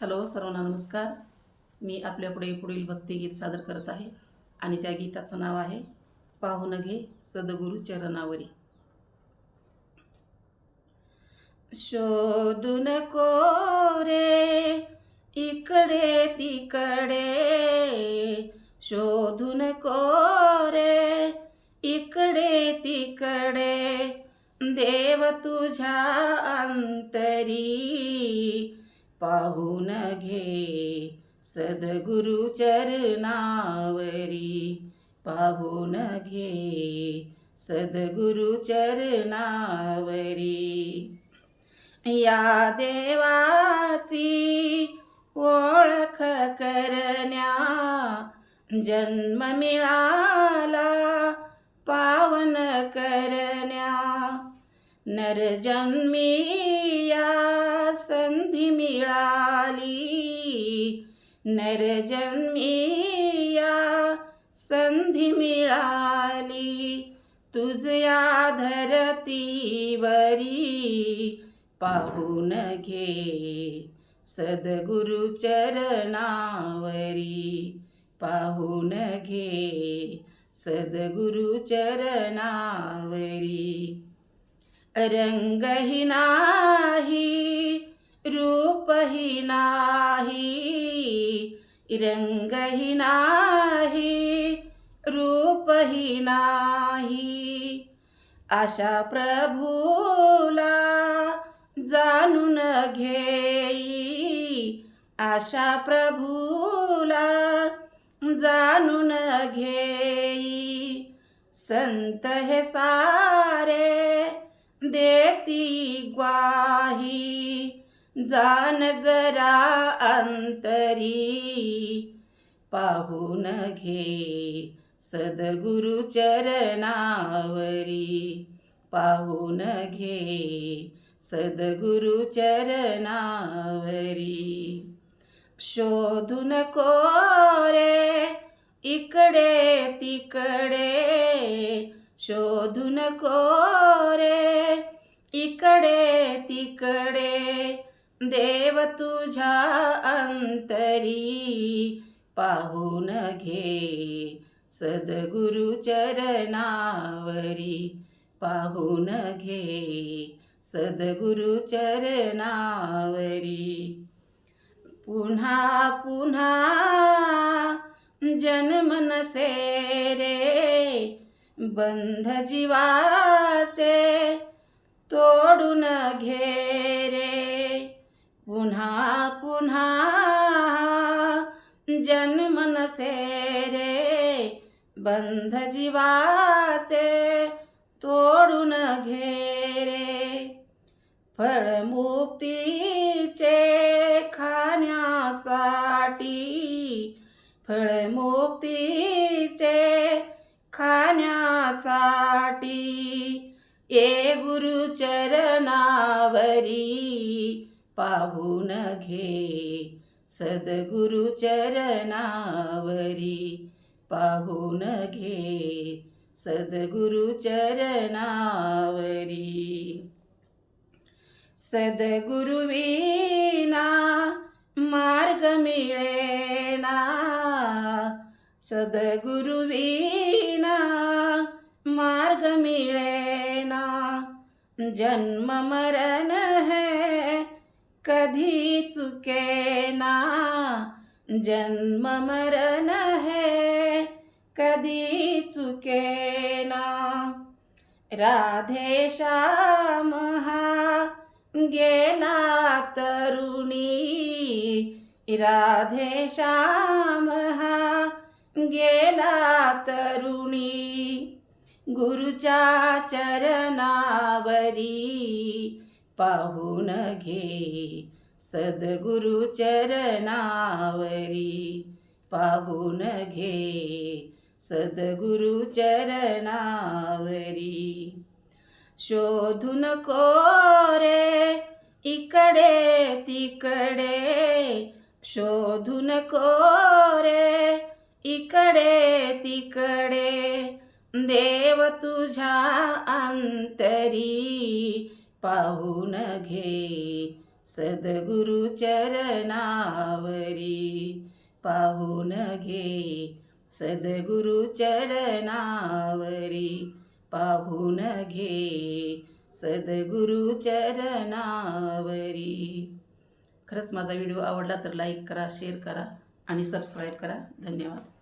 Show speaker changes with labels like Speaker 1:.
Speaker 1: Hello सर्वांना नमस्कार. मी आपल्यापुढे पुढील भक्तिगीत सादर करत आहे आणि त्या गीताचं नाव आहे पाहून घे सदगुरू चरणावरी. शोधून रे इकडे तिकडे. शोधून रे इकडे तिकडे. देव तुझ्या अंतरी पाहून घे. सद्गुरु चरणावरी पाहून घे. सद्गुरु चरणावरी या देवाची ओळख करण्या जन्म मिळाला पावन करण्या. नरजन्मी संधी मिळाली. नरजन्मी या संधी मिळाली. तुझ्या धरतीवरी पाहून घे. सद्गुरु चरणावरी पाहून घे. सद्गुरु चरणावरी. रंगही नाही. रूपही नाही रंगही नाही रूपही नाही. अशा प्रभूला जाणून घेई आशा प्रभूला जाणून घेई. संत हे सारे देती ग्वाही जान जरा अंतरी पाहून घे सद्गुरु चरणावरी. पाहून घे सद्गुरु चरणावरी. शोधून कोरे इकडे तिकडे. शोधून कोरे इकडे तिकडे. देव तुझ्या अंतरी पाहून घे. सद्गुरु चरणावरी पाहून घे. सद्गुरु चरणावरी पुन्हा पुन्हा जन्म नसे रे. बंध जीवाचे तोडून घे पुन्हा पुन्हा जन्म नसे रे बंध जीवाचे तोडून घे रे फळमुक्तीचे खाण्यासाठी फळमुक्तीचे खाण्यासाठी ए गुरुचरणावरी पाहून घे सद्गुरु चरणावरी पाहून घे सद्गुरु चरणावरी। सद्गुरुविना मार्ग मिळेना। सद्गुरुविना मार्ग मिळेना। जन्म मरण है कधी चुकेना? जन्म मरण है कधी चुकेना? राधे श्याम हा गेला तरुणी. राधे श्याम हा गेला तरुणी. गुरुच्या चरणावरी पाहून घे सद्गुरु चरणावरी पाहून घे सद्गुरु चरणावरी शोधून कोरे इकडे तिकडे. शोधून कोरे इकडे तिकडे. देव तुझ्या अंतरी पाहून घे. सद्गुरु चरणावरी पाहून घे. सद्गुरु चरणावरी पाहून घे. सद्गुरु चरणावरी. खरंच माझा व्हिडिओ आवडला तर लाईक करा शेअर करा आणि सबस्क्राईब करा. धन्यवाद.